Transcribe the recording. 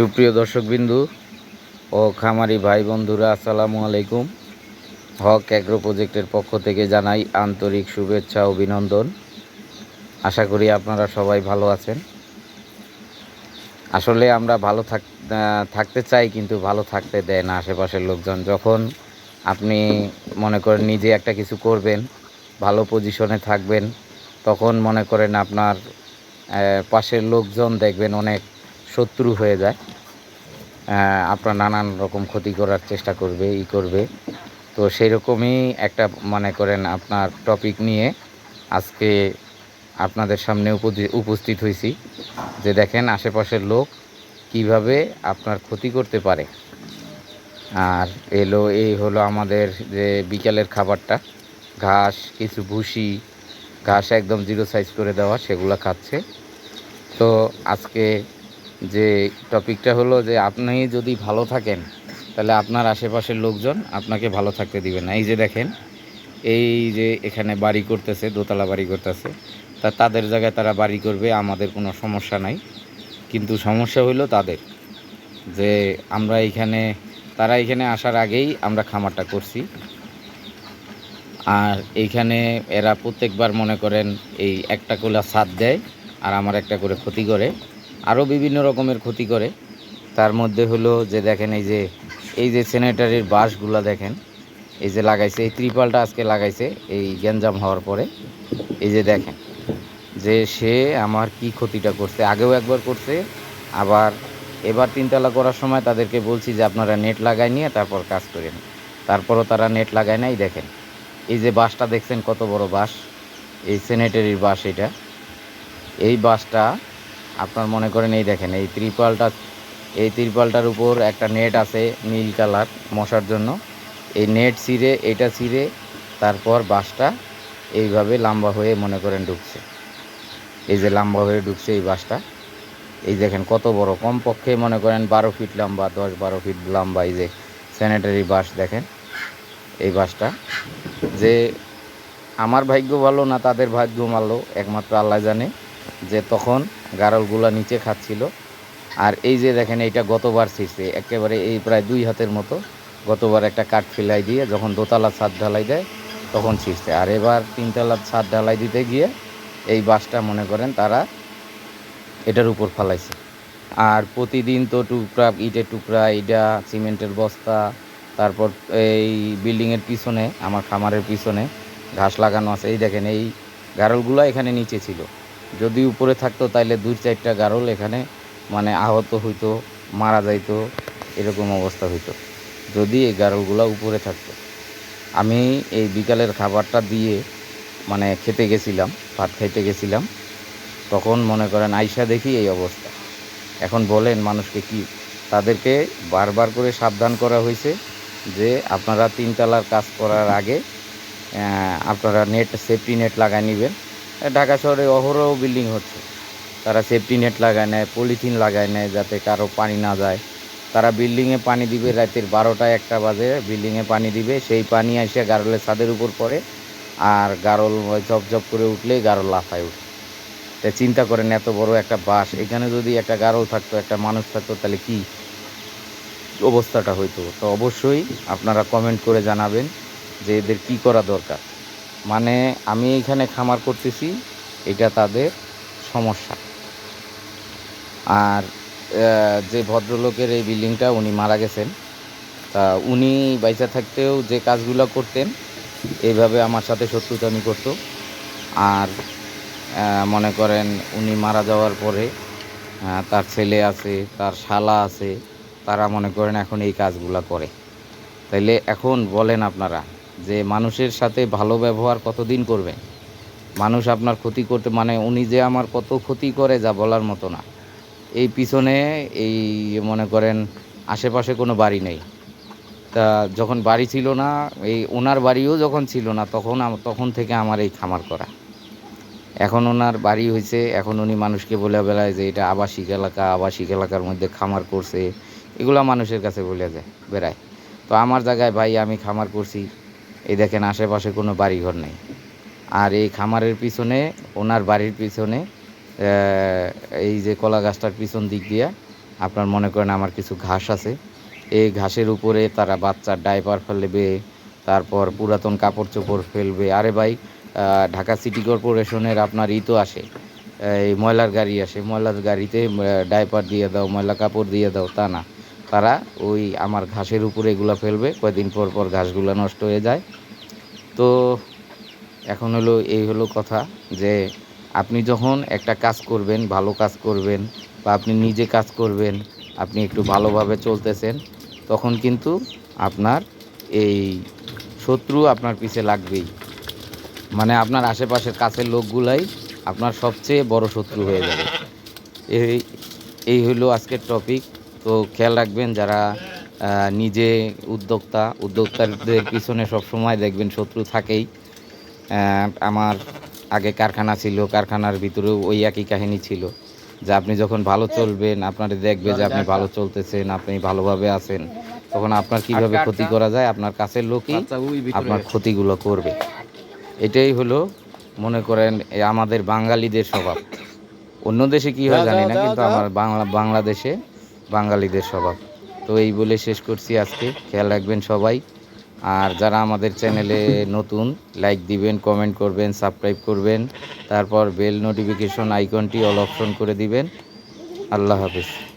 সুপ্রিয় দর্শকবিন্দু ও খামারি ভাই বন্ধুরা, আসসালামু আলাইকুম। হক অ্যাগ্রো প্রজেক্টের পক্ষ থেকে জানাই আন্তরিক শুভেচ্ছা, অভিনন্দন। আশা করি আপনারা সবাই ভালো আছেন। আসলে আমরা ভালো থাক থাকতে চাই কিন্তু ভালো থাকতে দেয় না আশেপাশের লোকজন। যখন আপনি মনে করেন নিজে একটা কিছু করবেন, ভালো পজিশনে থাকবেন, তখন মনে করেন আপনার পাশের লোকজন দেখবেন অনেক শত্রু হয়ে যায়। আপনার নানান রকম ক্ষতি করার চেষ্টা করবে, ই করবে। তো সেই রকমই একটা মনে করেন আপনার টপিক নিয়ে আজকে আপনাদের সামনে উপস্থিত হয়েছি। যে দেখেন আশেপাশের লোক কীভাবে আপনার ক্ষতি করতে পারে। আর এলো, এই হলো আমাদের যে বিকালের খাবারটা। ঘাস, কিছু ভুসি, ঘাস একদম জিরো সাইজ করে দেওয়া, সেগুলো খাচ্ছে। তো আজকে যে টপিকটা হলো যে আপনি যদি ভালো থাকেন, তাহলে আপনার আশেপাশের লোকজন আপনাকে ভালো থাকতে দিবে না। এই যে দেখেন, এই যে এখানে বাড়ি করতেছে, দোতলা বাড়ি করতেছে, তা তাদের জায়গায় তারা বাড়ি করবে, আমাদের কোনো সমস্যা নাই। কিন্তু সমস্যা হইল তাদের, যে আমরা এখানে, তারা এখানে আসার আগেই আমরা খামারটা করছি। আর এইখানে এরা প্রত্যেকবার মনে করেন এই একটা কোলা ছাদ দেয়, আর আমার একটা করে ক্ষতি করে। আরও বিভিন্ন রকমের ক্ষতি করে। তার মধ্যে হলো যে দেখেন এই যে এই যে স্যানিটারির বাসগুলো দেখেন, এই যে লাগাইছে, এই ত্রিপালটা আজকে লাগাইছে, এই গ্যাঞ্জাম হওয়ার পরে। এই যে দেখেন, যে সে আমার কি ক্ষতিটা করছে, আগেও একবার করছে, আবার এবার তিনতলা করার সময় তাদেরকে বলছি যে, আপনারা নেট লাগাই নিয়ে তারপর কাজ করেন। তারপরও তারা নেট লাগায় নাই, দেখেন। এই যে বাসটা দেখছেন কত বড় বাস এই সেনেটারির বাস এটা। এই বাসটা আপনার মনে করেন, এই দেখেন, এই ত্রিপালটা, এই ত্রিপালটার উপর একটা নেট আছে নীল কালার মশার জন্য। এই নেট ছিঁড়ে, এটা ছিঁড়ে তারপর বাসটা এইভাবে লম্বা হয়ে মনে করেন ঢুকছে। এই যে লম্বা হয়ে ঢুকছে এই বাসটা। এই দেখেন কত বড়, কমপক্ষে মনে করেন বারো ফিট লম্বা, দশ বারো ফিট লম্বা, এই যে স্যানিটারি বাস দেখেন, এই বাসটা। যে আমার ভাগ্য ভালো না, তাদের ভাগ্য ভালো, একমাত্র আল্লাহ জানে যে তখন গারলগুলা নিচে খাচ্ছিল। আর এই যে দেখেন, এইটা গতবার ছিঁড়ছে। একেবারে এই প্রায় দুই হাতের মতো গতবার একটা কাঠ ফেলাই দিয়ে যখন দোতলা ছাদ ঢালাই দেয়, তখন ছিঁড়ছে। আর এবার তিনতলার ছাদ ঢালাই দিতে গিয়ে এই বাসটা, মনে করেন, তারা এটার উপর ফালাইছে। আর প্রতিদিন তো টুকরা, ইটের টুকরা এইটা সিমেন্টের বস্তা, তারপর এই বিল্ডিংয়ের পিছনে, আমার খামারের পিছনে ঘাস লাগানো আছে। এই দেখেন, এই গারলগুলো এখানে নিচে ছিল। যদি উপরে থাকতো তাহলে দুই চারটা গারল এখানে মানে আহত হইতো, মারা যাইতো, এরকম অবস্থা হইতো, যদি এই গারলগুলো উপরে থাকতো। আমি এই বিকালের খাবারটা দিয়ে মানে খেতে গেছিলাম, ভাত খাইতে গেছিলাম, তখন মনে করেন আইসা দেখি এই অবস্থা। এখন বলেন মানুষকে কি, তাদেরকে বারবার করে সাবধান করা হয়েছে যে আপনারা তিনতলার কাজ করার আগে আপনারা নেট সেফটি নেট লাগাই নেবেন ঢাকা শহরে অহরহ বিল্ডিং হচ্ছে। তারা সেফটি নেট লাগায় নেয় পলিথিন লাগায় নেয় যাতে কারও পানি না যায়। তারা বিল্ডিংয়ে পানি দিবে রাতের বারোটা একটা বাজে বিল্ডিংয়ে পানি দিবে, সেই পানি এসে গারলের ছাদের উপর পড়ে, আর গারল ঝপঝপ করে উঠলে গারল লাফায় উঠে তা চিন্তা করেন এত বড় একটা বাস, এখানে যদি একটা গারল থাকতো, একটা মানুষ থাকতো, তাহলে কি অবস্থাটা হইতো? তো অবশ্যই আপনারা কমেন্ট করে জানাবেন যে এদের কি করা দরকার। মানে আমি এখানে খামার করতেছি, এটা তাদের সমস্যা। আর যে ভদ্রলোকের এই বিল্ডিংটা উনি মারা গেছেন, তা উনি বাইচা থাকতেও যে কাজগুলো করতেন এইভাবে আমার সাথে শত্রুতামি করতো। আর মনে করেন উনি মারা যাওয়ার পরে তার ছেলে আছে, তার শালা আছে, তারা মনে করেন এখন এই কাজগুলা করে। তাইলে এখন বলেন আপনারা যে মানুষের সাথে ভালো ব্যবহার কতদিন করবেন মানুষ আপনার ক্ষতি করতে মানে উনি যে আমার কত ক্ষতি করে যা বলার মতো না। এই পিছনে এই মনে করেন আশেপাশে কোনো বাড়ি নেই। তা যখন বাড়ি ছিল না, এই ওনার বাড়িও যখন ছিল না, তখন তখন থেকে আমার এই খামার করা। এখন ওনার বাড়ি হয়েছে এখন উনি মানুষকে বলে বেড়ায় যে এটা আবাসিক এলাকা, আবাসিক এলাকার মধ্যে খামার করছে। এগুলা মানুষের কাছে বলে যায়, বেড়ায়। তো আমার জায়গায়, ভাই, আমি খামার করছি। এই দেখেন আশেপাশে কোনো বাড়িঘর নেই। আর এই খামারের পিছনে, ওনার বাড়ির পিছনে এই যে কলা গাছটার পিছন দিক দিয়া আপনার মনে করেন আমার কিছু ঘাস আছে। এই ঘাসের উপরে তারা বাচ্চার ডাইপার ফেলবে, তারপর পুরাতন কাপড় চোপড় ফেলবে। আরে ভাই ঢাকা সিটি কর্পোরেশনের আপনার ই তো আসে। এই ময়লার গাড়ি আসে। ময়লার গাড়িতে ডাইপার দিয়ে দাও, ময়লা কাপড় দিয়ে দাও, তা না। তারা ওই আমার ঘাসের উপরে এগুলো ফেলবে কয়েকদিন পর পর ঘাসগুলো নষ্ট হয়ে যায়। তো এখন হলো, এই হলো কথা যে আপনি যখন একটা কাজ করবেন, ভালো কাজ করবেন বা আপনি নিজে কাজ করবেন, আপনি একটু ভালোভাবে চলতেছেন, তখন কিন্তু আপনার এই শত্রু আপনার পিছে লাগবেই। মানে আপনার আশেপাশের কাছের লোকগুলাই আপনার সবচেয়ে বড় শত্রু হয়ে যাবে। এই এই হলো আজকের টপিক তো খেয়াল রাখবেন যারা নিজে উদ্যোক্তা উদ্যোক্তাদের পিছনে সবসময় দেখবেন শত্রু থাকেই। আমার আগে কারখানা ছিল কারখানার ভিতরেও ওই একই কাহিনী ছিল যে আপনি যখন ভালো চলবেন আপনার দেখবে যে আপনি ভালো চলতেছেন আপনি ভালোভাবে আছেন। তখন আপনার কীভাবে ক্ষতি করা যায় আপনার কাছের লোকই আপনার ক্ষতিগুলো করবে। এটাই হলো মনে করেন আমাদের বাঙালিদের স্বভাব। অন্য দেশে কি হয় জানি না কিন্তু আমার বাংলা বাংলাদেশে বাঙালিদের স্বভাব। তো এই বলে শেষ করছি আজকে। খেয়াল রাখবেন সবাই। আর যারা আমাদের চ্যানেলে নতুন লাইক দিবেন কমেন্ট করবেন সাবস্ক্রাইব করবেন, তারপর বেল নোটিফিকেশন আইকনটি অল অপশন করে দিবেন। আল্লাহ হাফিজ।